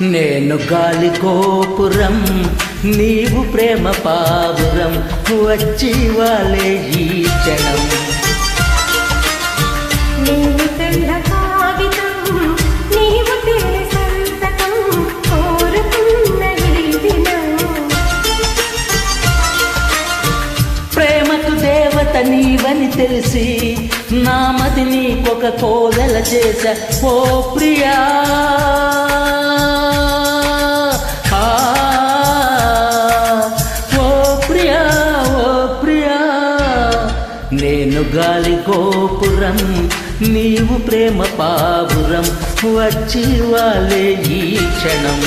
నేను గాలి గోపురం నీవు ప్రేమ పావురం వచ్చి వాలే ఈ క్షణం దినం ప్రేమకు దేవత నీవని తెలిసి నామది నీకొక కోదల చేశ ఓ ప్రియా. గాలి గోపురం నీవు ప్రేమ పావురం వచ్చి వాలే ఈ క్షణం.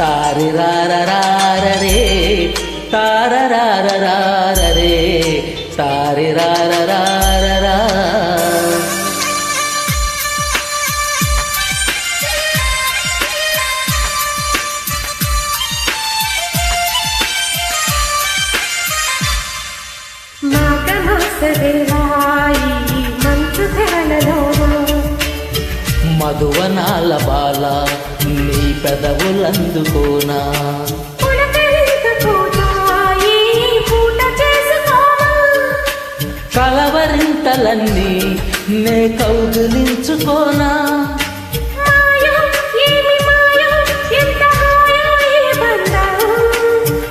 తారిరారరారరే తారరారరారరే తారిరారరారరా మంచు ధరలలో మధువనాల బాల నీ పెదవులందుకోనా? కలవరింతలన్నీ నే కౌగులించుకోనా?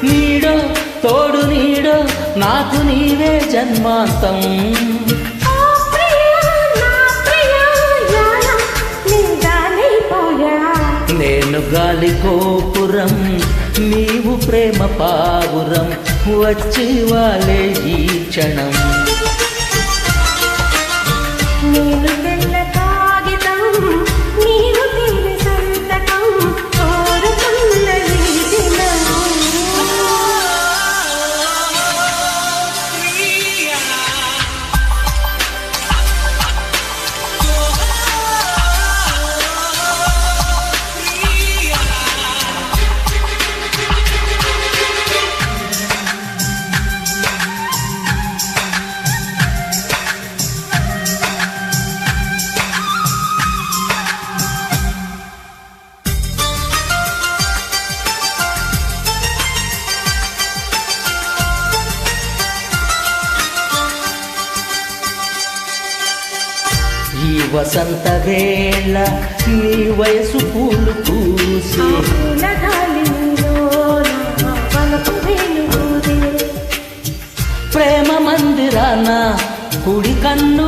నీడో తోడు నీడో నాకు నీవే జన్మాంతం. నేను గాలి గోపురం నీవు ప్రేమ పావురం వచ్చి వాలే ఈ క్షణం. నేను ఈ వసంత వేళ నీ వయసు పూలు పూసి. ప్రేమ మందిరాన కుడి కన్ను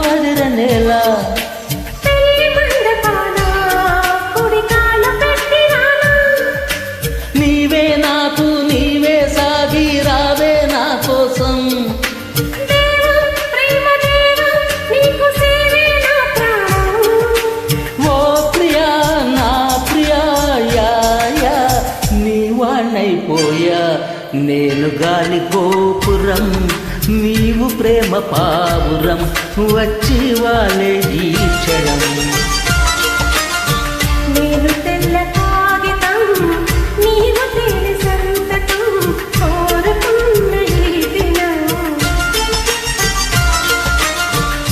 నేను గాలి గోపురం నీవు ప్రేమ పావురం వచ్చి వాలే ఈ క్షణం. నేను తెల్ల కాగితం నీవు తెల్ల సంతకం కోరుకున్న ఈ దినం.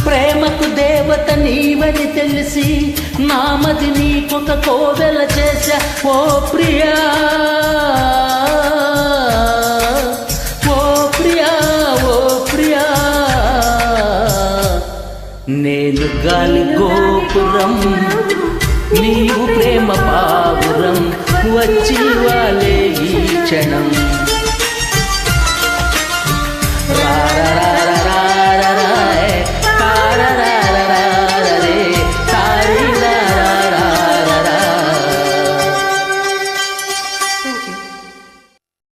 ప్రేమకు దేవత నీవని తెలిసి నామది నీకొక కోవెల చేశా ఓ ప్రియా. గాలి గోపురం నీవు ప్రేమ పావురం వచ్చి వాలే ఈ క్షణం.